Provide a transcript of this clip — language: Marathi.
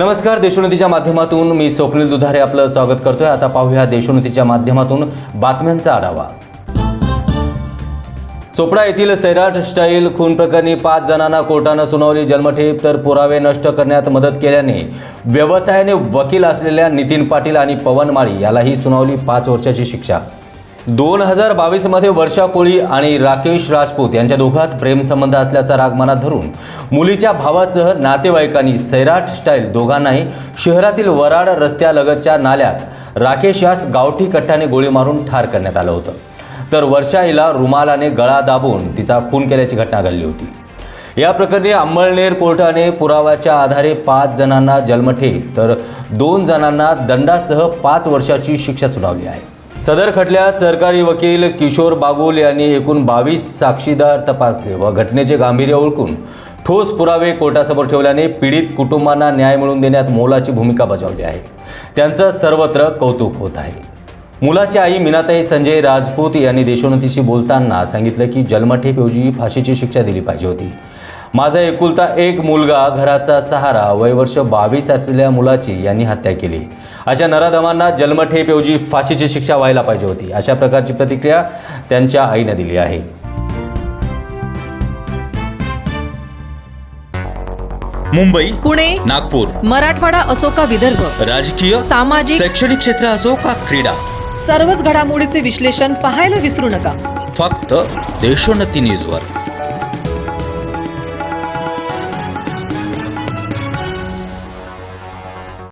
नमस्कार देशोन्नतीच्या माध्यमातून मी स्वप्नील दुधारे आपलं स्वागत करतोय. आता पाहूया देशोन्नतीच्या माध्यमातून बातम्यांचा आढावा. चोपडा येथील सैराट स्टाईल खून प्रकरणी पाच जणांना कोर्टानं सुनावली जन्मठेप तर पुरावे नष्ट करण्यात मदत केल्याने व्यवसायाने वकील असलेल्या नितीन पाटील आणि पवन माळी यालाही सुनावली पाच वर्षाची शिक्षा. दोन हजार बावीसमध्ये वर्षा कोळी आणि राकेश राजपूत यांच्या दोघात प्रेमसंबंध असल्याचा राग मनात धरून मुलीच्या भावासह नातेवाईकांनी सैराट स्टाईल दोघांनाही शहरातील वराड रस्त्यालगतच्या नाल्यात राकेश यास गावठी कट्ट्याने गोळी मारून ठार करण्यात आलं होतं. तर वर्षा हिला रुमालाने गळा दाबून तिचा खून केल्याची घटना घडली होती. या प्रकरणी अंमळनेर कोर्टाने पुराव्याच्या आधारे पाच जणांना जन्मठेप तर दोन जणांना दंडासह पाच वर्षाची शिक्षा सुनावली आहे. सदर खटल्यात सरकारी वकील किशोर बागुल यांनी एकूण बावीस साक्षीदार तपासले व घटनेचे गांभीर्य ओळखून ठोस पुरावे कोर्टासमोर ठेवल्याने पीडित कुटुंबांना न्याय मिळवून देण्यात मोलाची भूमिका बजावली आहे. त्यांचं सर्वत्र कौतुक होत आहे. मुलाची आई मीनाताई संजय राजपूत यांनी देशोन्नतीशी बोलताना सांगितलं की जन्मठेपऐवजी फाशीची शिक्षा दिली पाहिजे होती. माझा एकुलता एक मुलगा घराचा सहारा वयवर्ष बावीस असलेल्या मुलाची यांनी हत्या केली. अशा नराधमांना जन्मठेपऐवजी फाशीची शिक्षा व्हायला पाहिजे होती. अशा प्रकारची प्रतिक्रिया त्यांच्या आईने दिली आहे. मुंबई पुणे नागपूर मराठवाडा असो का विदर्भ राजकीय सामाजिक शैक्षणिक क्षेत्र असो का क्रीडा सर्वच घडामोडीचे विश्लेषण पाहायला विसरू नका. फक्त देशोन्नती न्यूजवर.